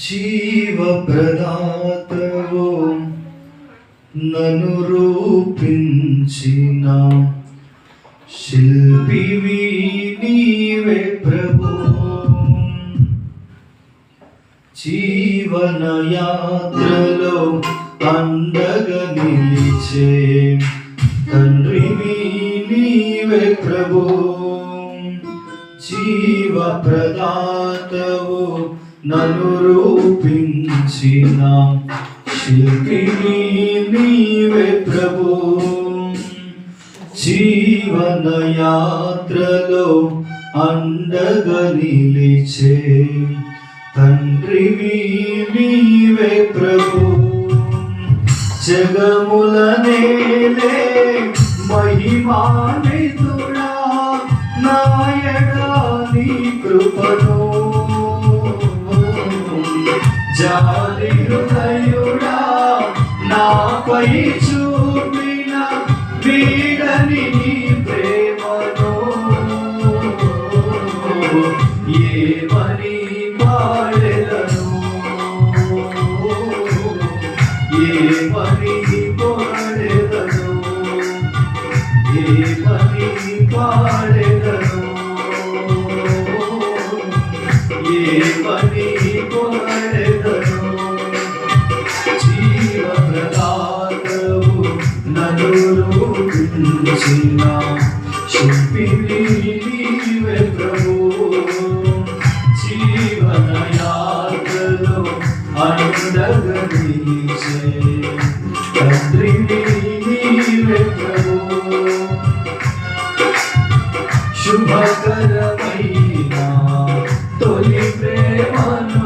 జీవప్రదాతవు నను రూపించిన శిల్పివి నీవే ప్రభు. జీవన యాత్రలో అండగా నిలిచే తండ్రివి నీవే ప్రభు. జీవ ప్రదాతవు నన్ను రూపించిన. శిల్పిని నీవే ప్రభు. జీవన యాత్రలో అండగా నిలిచే తండ్రివి నీవే ప్రభు. జగముల నేలే మహిమాని మహిమానితుడా నాయడా నీ కృపను జాలి హృదయుడా నాపై చూపిన వీడని నీ ప్రేమను. ఏమని పాడెదను ఏమని పాడెదను ఏమని పాడెదను ఏమని పాడెదను జీవప్రదాతవు నన్ను రూపించిన శిల్పిని నీవే ప్రభు జీవన యాత్రలో అందగనిచే తండ్రిని నీవే ప్రభు. శుభకరమైన తొలి ప్రేమను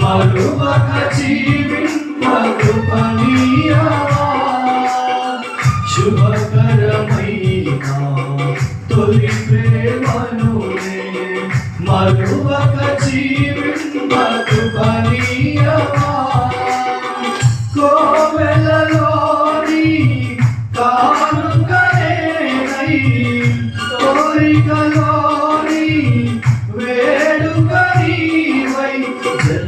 మరువక జీవింపకు పనియా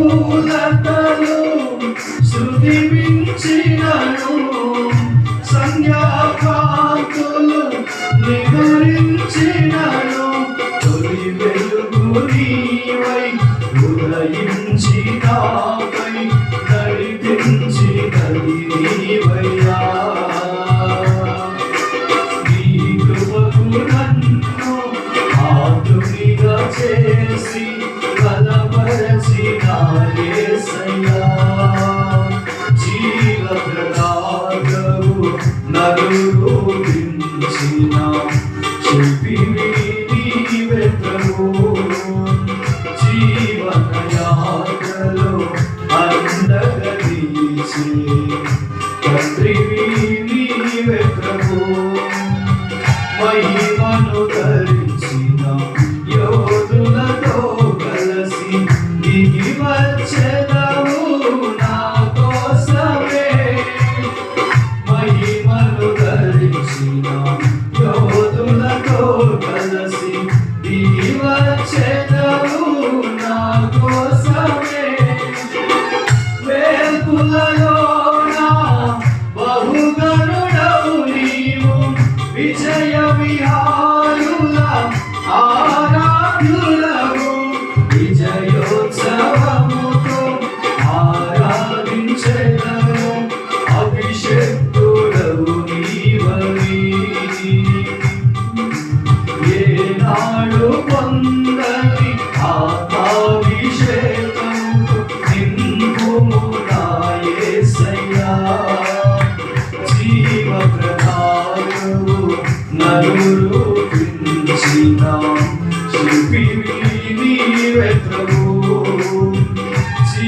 ప్రతికూలతలు శృతి మించినను సంధ్యాకాంతులు నిగరించినను తొలి వెలుగురీ ఆతునిగా చేసి బలపరచిన యేసయ్యా జీవ ప్రదాతవు నన్ను రూపించిన శిల్పివి నీవే జీవన యాత్రలో ప్రభు. మహిమను ధరించిన